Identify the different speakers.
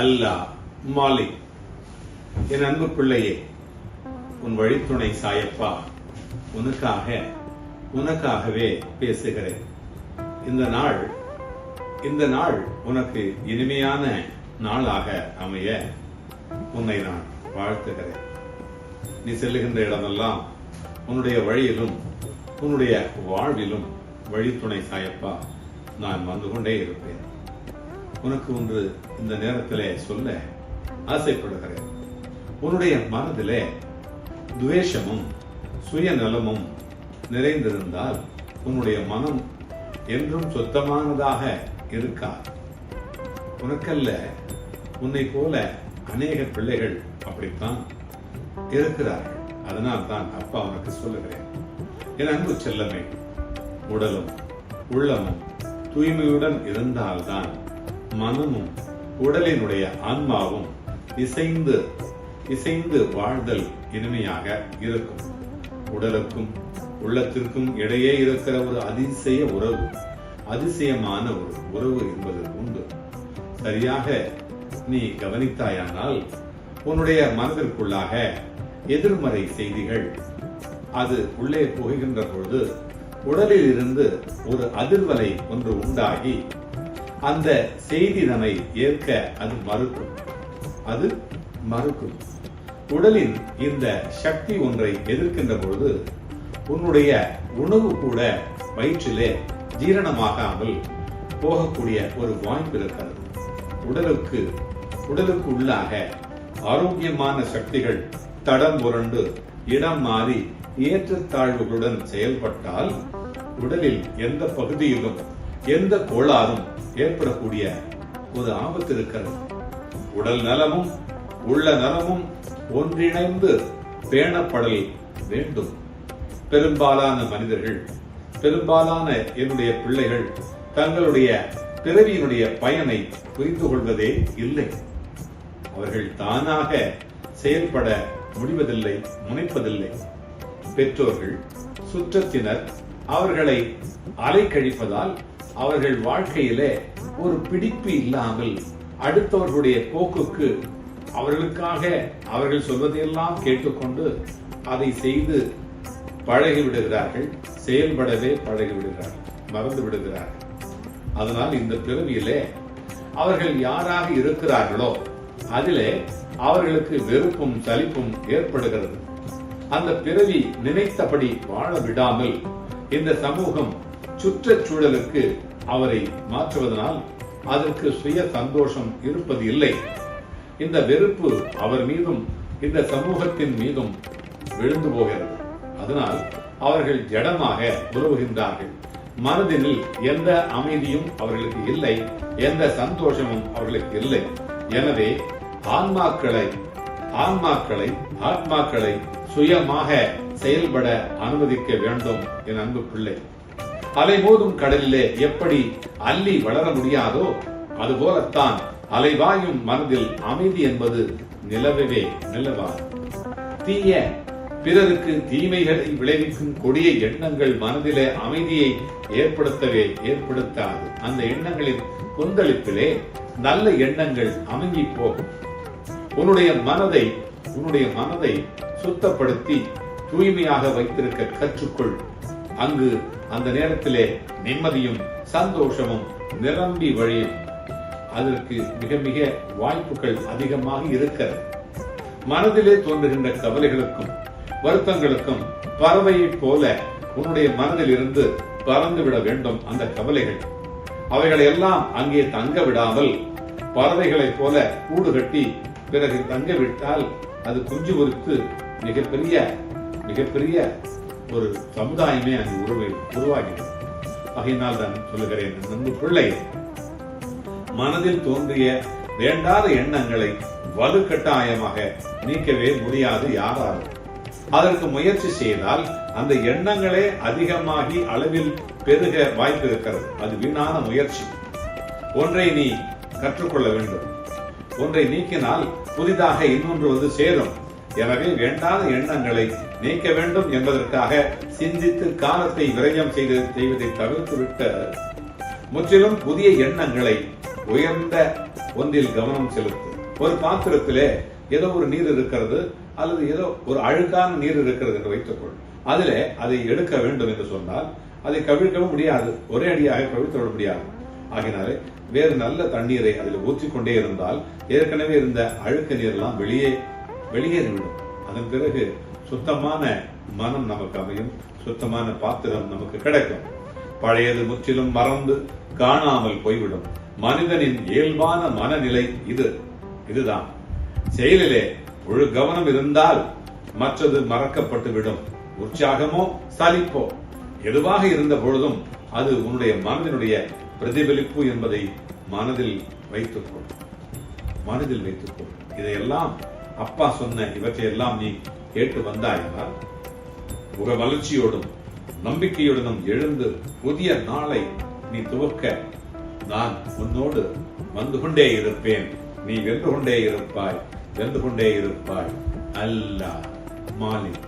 Speaker 1: அல்லாஹ் மாலிக். என் அன்பு பிள்ளையே உன் வழித்துணை சாயப்பா உனக்காக உனக்காகவே பேசுகிறேன். இந்த நாள் இந்த நாள் உனக்கு இனிமையான நாளாக அமைய உன்னை நான் வாழ்த்துகிறேன். நீ செல்லுகின்ற இடமெல்லாம் உன்னுடைய வழியிலும் உன்னுடைய வாழ்விலும் வழித்துணை சாயப்பா நான் வந்து கொண்டே இருப்பேன். உனக்கு ஒன்று இந்த நேரத்திலே சொல்ல ஆசைப்படுகிறேன். உன்னுடைய மனதிலே துவேஷமும் சுயநலமும் நிறைந்திருந்தால் உன்னுடைய மனம் என்றும் சுத்தமானதாக இருக்காது. உனக்கல்ல உன்னை போல அநேக பிள்ளைகள் அப்படித்தான் இருக்கிறார்கள். அதனால் தான் அப்பா உனக்கு சொல்லுகிறேன். என் அன்பு செல்லமே உடலும் உள்ளமும் தூய்மையுடன் இருந்தால்தான் மனமும் உடலினுடைய ஆன்மாவும் இசைந்து இசைந்து வாழ்தல் இனிமையாக இருக்கும். உடலுக்கும் உள்ளத்திற்கும் இடையே இருக்கிற ஒரு அதிசய உறவு அதிசயமான ஒரு உறவு என்பது உண்டு. சரியாக நீ கவனித்தாயானால் உன்னுடைய மனதிற்குள்ளாக எதிர்மறை செய்திகள் அது உள்ளே புகுகின்ற பொழுது உடலில் இருந்து ஒரு அதிர்வலை ஒன்று உண்டாகி அந்த செய்திதனை ஏற்க அது மறுக்கும். அது மறுக்கும். உடலின் இந்த சக்தி ஒன்றை எதிர்க்கின்ற பொழுது உன்னுடைய உணவு கூட வயிற்றிலே ஜீரணமாகாமல் போகக்கூடிய ஒரு வாய்ப்பு இருக்கிறது. உடலுக்கு உடலுக்கு உள்ளாக ஆரோக்கியமான சக்திகள் தடம் புரண்டு இடம் மாறி ஏற்றத்தாழ்வுகளுடன் செயல்பட்டால் உடலில் எந்த பகுதியிலும் எந்த கோளாறும் ஏற்படக்கூடிய ஒரு ஆபத்து இருக்கிறது. உடல் நலமும் உள்ள நலமும் ஒன்றிணைந்து பேணப்படல் வேண்டும். பெரும்பாலான மனிதர்கள் பெரும்பாலான என்னுடைய பிள்ளைகள் தங்களுடைய பிறவியினுடைய பயனை புரிந்து கொள்வதே இல்லை. அவர்கள் தானாக செயல்பட முடிவதில்லை முனைப்பதில்லை. பெற்றோர்கள் சுற்றத்தினர் அவர்களை அலைக்கழிப்பதால் அவர்கள் வாழ்க்கையிலே ஒரு பிடிப்பு இல்லாமல் அடுத்தவர்களுடைய போக்குக்கு அவர்களுக்காக அவர்கள் சொல்வதையெல்லாம் கேட்டுக்கொண்டு அதை செய்து பழகி விடுகிறார்கள். செயல்படவே பழகி விடுகிறார்கள். மறந்து விடுகிறார்கள். அதனால் இந்த பிறவியிலே அவர்கள் யாராக இருக்கிறார்களோ அதிலே அவர்களுக்கு வெறுப்பும் சலிப்பும் ஏற்படுகிறது. அந்த பிறவி நினைத்தபடி வாழ விடாமல் இந்த சமூகம் சுற்றுச்சூழலுக்கு அவரை மாற்றுவதனால் அதற்கு சுய சந்தோஷம் இருப்பது இல்லை. இந்த வெறுப்பு அவர் மீதும் இந்த சமூகத்தின் மீதும் விழுந்து போகிறது. அதனால் அவர்கள் ஜடமாக உறவுகின்றார்கள். மனதினில் எந்த அமைதியும் அவர்களுக்கு இல்லை எந்த சந்தோஷமும் அவர்களுக்கு இல்லை. எனவே ஆன்மாக்களை ஆன்மாக்களை ஆத்மாக்களை சுயமாக செயல்பட அனுமதிக்க வேண்டும் என் அன்பு பிள்ளை. அலைமோதும் கடலிலே எப்படி அள்ளி வளர முடியாதோ அதுபோலத்தான் அலைவாயும் மனதில் அமைதி என்பது நிலவவே நிலவா. தீய பிறருக்கு தீமைகளை விளைவிக்கும் கொடிய எண்ணங்கள் மனதிலே அமைதியை ஏற்படுத்தவே ஏற்படுத்தாது. அந்த எண்ணங்களின் கொந்தளிப்பிலே நல்ல எண்ணங்கள் அமைங்கி போகும் உன்னுடைய மனதை உன்னுடைய மனதை சுத்தப்படுத்தி தூய்மையாக வைத்திருக்க கற்றுக்கொள். அங்கு அந்த நேரத்திலே நிம்மதியும் சந்தோஷமும் நிரம்பி வழியும். அதற்கு மிக மிக வாய்ப்புகள் அதிகமாக இருக்கிறது. மனதிலே தோன்றுகின்ற கவலைகளுக்கும் வருத்தங்களுக்கும் பறவையைப் போல உன்னுடைய மனதில் இருந்து பறந்து விட வேண்டும் அந்த கவலைகள். அவைகளை எல்லாம் அங்கே தங்க விடாமல் பறவைகளைப் போல கூடு கட்டி பிறகு தங்க விட்டால் அது குஞ்சு பொறுத்து மிகப்பெரிய மிகப்பெரிய ஒரு சமுதாயமே அங்கு உருவை உருவாகிறது ஆகையினால் தான் சொல்லுகிறேன் நம்பு பிள்ளை. மனதில் தோன்றிய வேண்டாத எண்ணங்களை வலுக்கட்டாயமாக நீக்கவே முடியாது யாராலும். அதற்கு முயற்சி செய்தால் அந்த எண்ணங்களே அதிகமாகி அளவில் பெருக வாய்ப்பு இருக்கிறது அது வீணான முயற்சி. ஒன்றை நீ கற்றுக்கொள்ள வேண்டும். ஒன்றை நீக்கினால் புதிதாக இன்னொன்று வந்து சேரும். எனவே வேண்டாத எண்ணங்களை நீக்க வேண்டும் என்பதற்காக சிந்தித்து காலத்தை விரயம் செய்து செய்வதை தவிர்த்துவிட்டு முற்றிலும் புதிய எண்ணங்களை உயர்ந்த ஒன்றில் கவனம் செலுத்து. ஒரு பாத்திரத்திலே ஏதோ ஒரு நீர் இருக்கிறது அல்லது ஏதோ ஒரு அழுக்கான நீர் இருக்கிறது என்று வைத்துக்கொள். அதிலே அதை எடுக்க வேண்டும் என்று சொன்னால் அதை கவிழ்க்கவும் முடியாது. ஒரே அடியாக கவிழ்த்து விட முடியாது. ஆகினாலே வேறு நல்ல தண்ணீரை அதில் ஊற்றிக்கொண்டே இருந்தால் ஏற்கனவே இருந்த அழுக்கு நீரெல்லாம் வெளியே வெளியேறிவிடும். அதன் பிறகு சுத்தமான மனம் நமக்கு அமையும். சுத்தமான பாத்திரம் நமக்கு கிடைக்கும். பழையது முற்றிலும் மறந்து காணாமல் போய்விடும். மனிதனின் இயல்பான மனநிலை இது. இதுதான். செயலிலே முழு கவனம் இருந்தால் மற்றது மறக்கப்பட்டுவிடும். உற்சாகமோ சலிப்போ. எதுவாக இருந்த பொழுதும் அது உன்னுடைய மனதினுடைய பிரதிபலிப்பு என்பதை மனதில் வைத்துக்கொள். மனதில் வைத்துக்கொள். இதையெல்லாம் அப்பா சொன்ன இவற்றையெல்லாம் நீ கேட்டு வந்தாயென்றால் உக வளர்ச்சியோடும் நம்பிக்கையுடனும் எழுந்து புதிய நாளை நீ துவக்க நான் உன்னோடு வந்து கொண்டே இருப்பேன். நீ வென்று கொண்டே இருப்பாய் வென்று கொண்டே இருப்பாய். அல்லாஹ் மாலிக்.